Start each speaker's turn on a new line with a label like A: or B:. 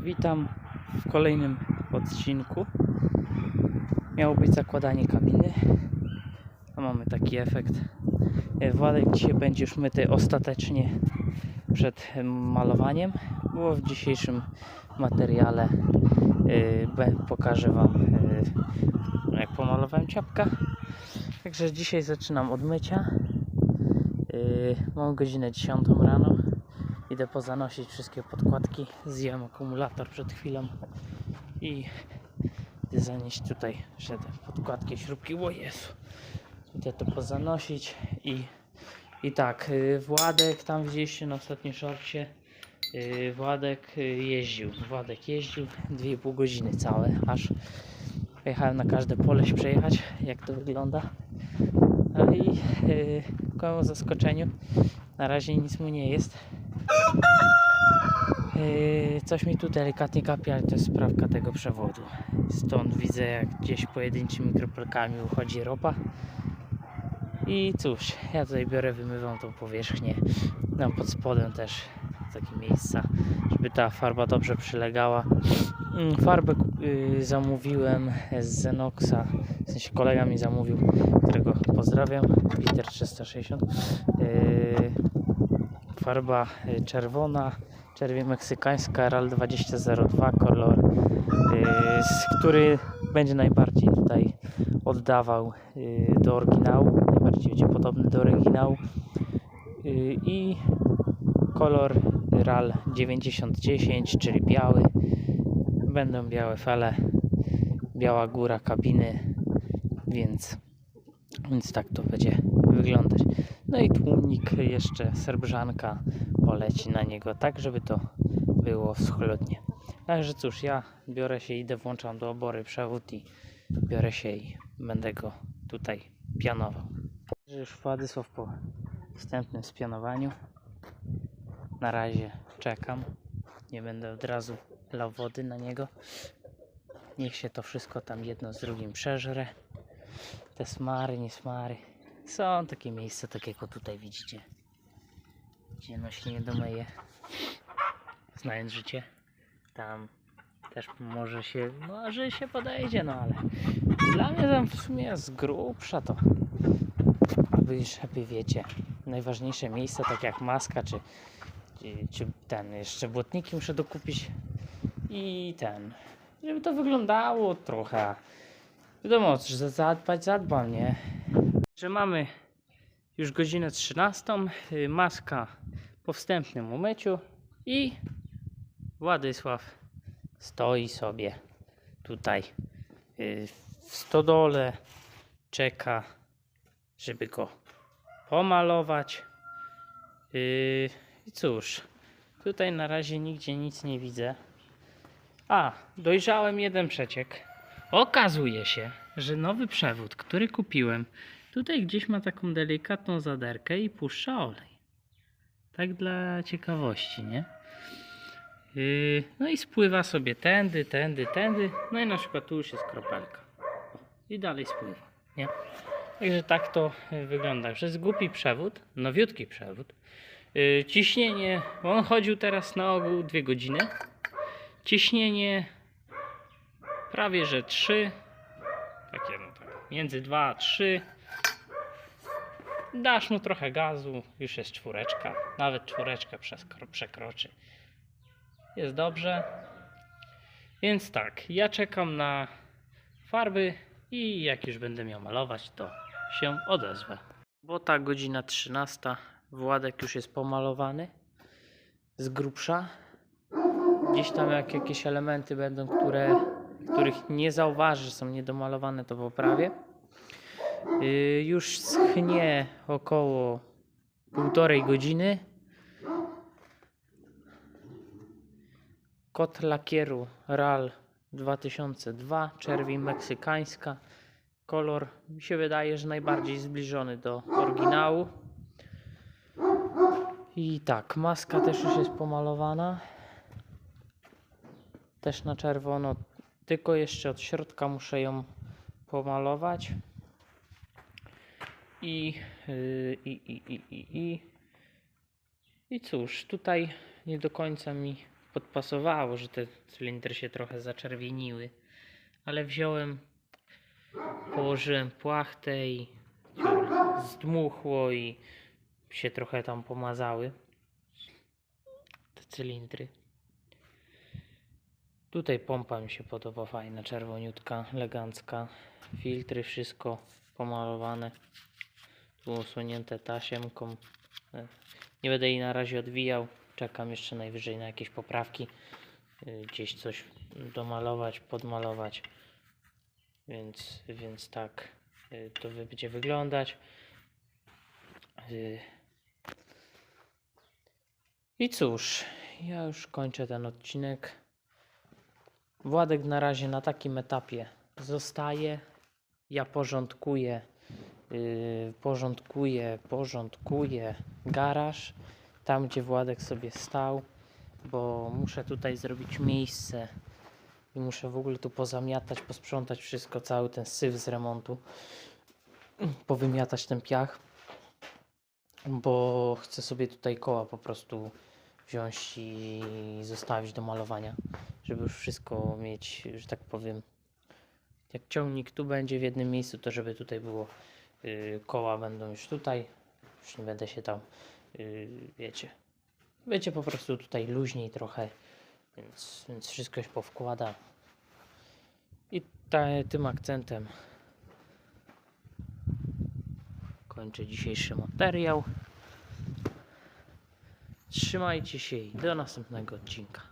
A: witam w kolejnym odcinku. Miało być zakładanie kabiny, a mamy taki efekt. E, Władek dzisiaj będzie już myty ostatecznie przed em, malowaniem, bo w dzisiejszym materiale e, pokażę Wam e, jak pomalowałem ciapka. Także dzisiaj zaczynam od mycia. E, Mam godzinę 10 rano. Idę pozanosić wszystkie podkładki. Zjem akumulator przed chwilą i idę zanieść tutaj jeszcze te podkładki, śrubki. O Jezu. Idę to pozanosić i, i tak, y, Władek, tam widzieliście na ostatnim szorcie, y, Władek y, jeździł, Władek jeździł 2,5 godziny całe, aż pojechałem na każde pole się przejechać, jak to wygląda. No i yy, mojemu zaskoczeniu, na razie nic mu nie jest. Yy, coś mi tu delikatnie kapie, ale to jest sprawka tego przewodu. Stąd widzę, jak gdzieś pojedynczymi kropelkami uchodzi ropa. I cóż, ja tutaj biorę, wymywam tą powierzchnię. Tam pod spodem też takie miejsca, żeby ta farba dobrze przylegała. Mm, Farbę yy, zamówiłem z Zenoxa, w sensie kolega mi zamówił, którego pozdrawiam, Peter 360. Yy, farba y, czerwona, czerwień meksykańska RAL 2002 kolor, y, który będzie najbardziej tutaj oddawał y, do oryginału, najbardziej będzie podobny do oryginału i kolor RAL 9010, czyli biały. Będą białe fele, biała góra kabiny, więc, więc tak to będzie wyglądać. No i tłumnik jeszcze serbrzanka poleci na niego, tak żeby to było schludnie. Także cóż, ja biorę się, idę, włączam do obory przewód i biorę się i będę go tutaj pianował. Już Władysław po wstępnym spianowaniu. Na razie czekam. Nie będę od razu lał wody na niego. Niech się to wszystko tam jedno z drugim przeżre. Te smary, nie smary. Są takie miejsca, tak jak tutaj widzicie, gdzie no się nie domyje. Znając życie, tam też może się, no że się podejdzie, no ale dla mnie tam w sumie z grubsza to, aby żeby wiecie, najważniejsze miejsca, tak jak maska, czy, czy, czy ten, jeszcze błotniki muszę dokupić i ten, żeby to wyglądało trochę. Wiadomo, że zadbać zadbam, nie? Że mamy już godzinę 13, y, maska po wstępnym umyciu i Władysław stoi sobie tutaj y, w stodole, czeka, żeby go pomalować. Y, I cóż, tutaj na razie nigdzie nic nie widzę. A, dojrzałem jeden przeciek. Okazuje się, że nowy przewód, który kupiłem, tutaj gdzieś ma taką delikatną zaderkę i puszcza olej. Tak dla ciekawości, nie? Yy, no i spływa sobie tędy, tędy, tędy. No i na przykład tu już jest kropelka. I dalej spływa, nie? Także tak to yy, wygląda. Jest głupi przewód, nowiutki przewód. Yy, ciśnienie, on chodził teraz na ogół dwie godziny. Ciśnienie prawie że 3. Takie no tak, między 2 a 3. Dasz mu trochę gazu, już jest czwóreczka. Nawet czwóreczkę przekroczy. Jest dobrze. Więc tak, ja czekam na farby i jak już będę miał malować, to się odezwę. Bo ta godzina 13, Władek już jest pomalowany z grubsza. Gdzieś tam jak jakieś elementy będą, które, których nie zauważy, że są niedomalowane, to poprawię. Yy, już schnie około półtorej godziny. Kod lakieru RAL 2002, czerwień meksykańska. Kolor mi się wydaje, że najbardziej zbliżony do oryginału. I tak, maska też już jest pomalowana. Też na czerwono, tylko jeszcze od środka muszę ją pomalować. I, yy, i, i, i, i, i. I cóż, tutaj nie do końca mi podpasowało, że te cylindry się trochę zaczerwieniły. Ale wziąłem, położyłem płachtę i zdmuchło i się trochę tam pomazały te cylindry. Tutaj pompa mi się podoba, fajna, czerwoniutka, elegancka. Filtry, wszystko pomalowane. Tu usunięte tasiemką. E, Nie będę jej na razie odwijał. Czekam jeszcze najwyżej na jakieś poprawki. Y, Gdzieś coś domalować, podmalować. Więc, więc tak y, to będzie wyglądać. I cóż, ja już kończę ten odcinek. Władek na razie na takim etapie zostaje. Ja porządkuję, yy, porządkuję, porządkuję garaż, tam gdzie Władek sobie stał, bo muszę tutaj zrobić miejsce i muszę w ogóle tu pozamiatać, posprzątać wszystko, cały ten syf z remontu, powymiatać ten piach, bo chcę sobie tutaj koła po prostu wziąć i zostawić do malowania, żeby już wszystko mieć, że tak powiem, jak ciągnik tu będzie w jednym miejscu, to żeby tutaj było yy, koła będą już tutaj, już nie będę się tam, yy, wiecie, będzie po prostu tutaj luźniej trochę, więc, więc wszystko się powkłada. I ta, tym akcentem kończę dzisiejszy materiał. Trzymajcie się i do następnego odcinka.